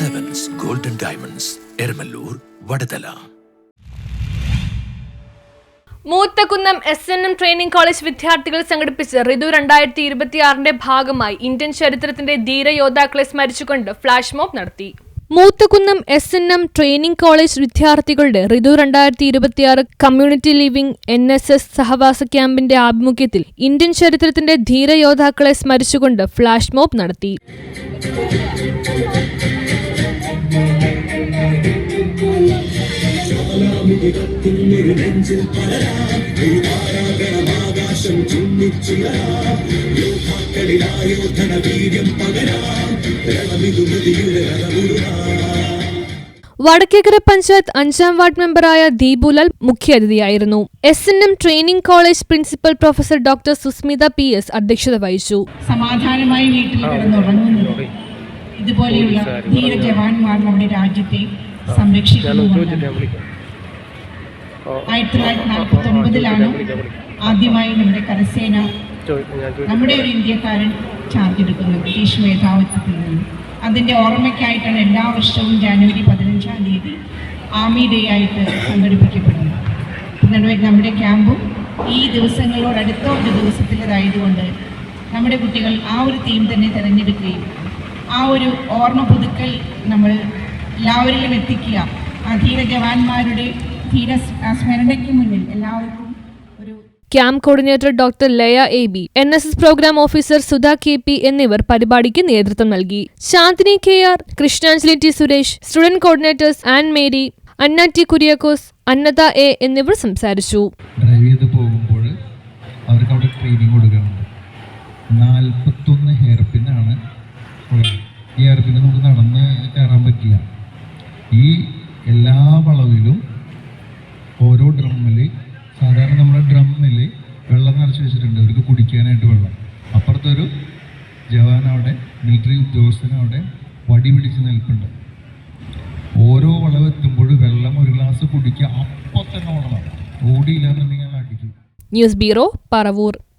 Golden diamonds Eramalloor Vadathala Moothakunnam S N M training college വിദ്യാർത്ഥികൾ സംഘടിപ്പിച്ച ഋതു രണ്ടായിരത്തി ഇരുപത്തിയാറിന്റെ ഭാഗമായി ഇന്ത്യൻ ചരിത്രത്തിന്റെ ധീരയോദ്ധാക്കളെ സ്മരിച്ചുകൊണ്ട് ഫ്ലാഷ് മോബ് നടത്തി. Moothakunnam S N M training college വിദ്യാർത്ഥികളുടെ ഋതു രണ്ടായിരത്തി ഇരുപത്തിയാറ് community living N S S സഹവാസ ക്യാമ്പിന്റെ ആഭിമുഖ്യത്തിൽ ഇന്ത്യൻ ചരിത്രത്തിന്റെ ധീരയോദ്ധാക്കളെ സ്മരിച്ചുകൊണ്ട് ഫ്ലാഷ് മോബ് നടത്തി. വടക്കേക്കര പഞ്ചായത്ത് അഞ്ചാം വാർഡ് മെമ്പറായ Deepulal മുഖ്യാതിഥിയായിരുന്നു. S N M training college principal professor doctor Susmitha P S അധ്യക്ഷത വഹിച്ചു. സമാധാനമായി വീട്ടിൽ കിടന്നുറങ്ങുന്നത് ഇതുപോലെയുള്ള ധീര ജവാന്മാർ നമ്മുടെ രാജ്യത്തെ സംരക്ഷിക്കുന്നുവെന്നാണ് ആയിരത്തി തൊള്ളായിരത്തി നാൽപ്പത്തി ഒമ്പതിലാണ് ആദ്യമായി നമ്മുടെ കരസേന നമ്മുടെ ഒരു ഇന്ത്യക്കാരൻ ചാർജ് എടുക്കുന്നത്. ബ്രിട്ടീഷ് മേധാവിത്വത്തിൽ നിന്ന്. അതിന്റെ ഓർമ്മയ്ക്കായിട്ടാണ് എല്ലാ വർഷവും ജാനുവരി പതിനഞ്ചാം തീയതി ആർമി ഡേ ആയിട്ട് സംഘടിപ്പിക്കപ്പെടുന്നത്. നമ്മുടെ നമ്മുടെ ക്യാമ്പും ഈ ദിവസങ്ങളോടടുത്ത ഒരു ദിവസത്തിലേതായതുകൊണ്ട് നമ്മുടെ കുട്ടികൾ ആ ഒരു തീം തന്നെ തിരഞ്ഞെടുക്കുകയും ആ ഒരു ഓർമ്മ പുതുക്കൽ നമ്മൾ എല്ലാവരിലും എത്തിക്കുക. അധീര ധീര ജവാന്മാരുടെ ധീര സ്മരണയ്ക്ക് മുന്നിൽ എല്ലാവർക്കും ഒരു camp coordinator doctor Laya A B N S S programme officer Sudha K P എന്നിവർ പരിപാടിക്ക് നേതൃത്വം നൽകി. Shanthini K R Krishnanjali T Suresh student coordinators and Mary Anna T Kuriakose Annatha A എന്നിവർ സംസാരിച്ചു. ഡ്രൈവ് ചെയ്ത് പോകുമ്പോൾ അവർക്ക് അവിടെ ട്രെയിനിങ് കൊടുക്കുന്നുണ്ട് നാൽപ്പത്തൊന്ന് ഹെയർ പിന്നാണ് ഈ ഹെയർ പിന്ന് നമുക്ക് നടന്ന് കയറാൻ പറ്റില്ല. ഈ എല്ലാ വളവിലും ഓരോ ഡ്രമ്മിൽ സാധാരണ നമ്മുടെ ഡ്രമ്മിൽ വെള്ളം നിറച്ച് വെച്ചിട്ടുണ്ട് അവർക്ക് കുടിക്കാനായിട്ട് വെള്ളം അപ്പുറത്തൊരു ജവാൻ അവിടെ മിലിറ്ററി ഉദ്യോഗസ്ഥൻ അവിടെ വടി പിടിച്ച് നിൽപ്പുണ്ട്. ഓരോ വളവെത്തുമ്പോഴും വെള്ളം ഒരു ഗ്ലാസ് കുടിക്കുക അപ്പൊ തന്നെ ഓടണം ഓടിയില്ല ന്യൂസ് ബ്യൂറോ പറവൂർ.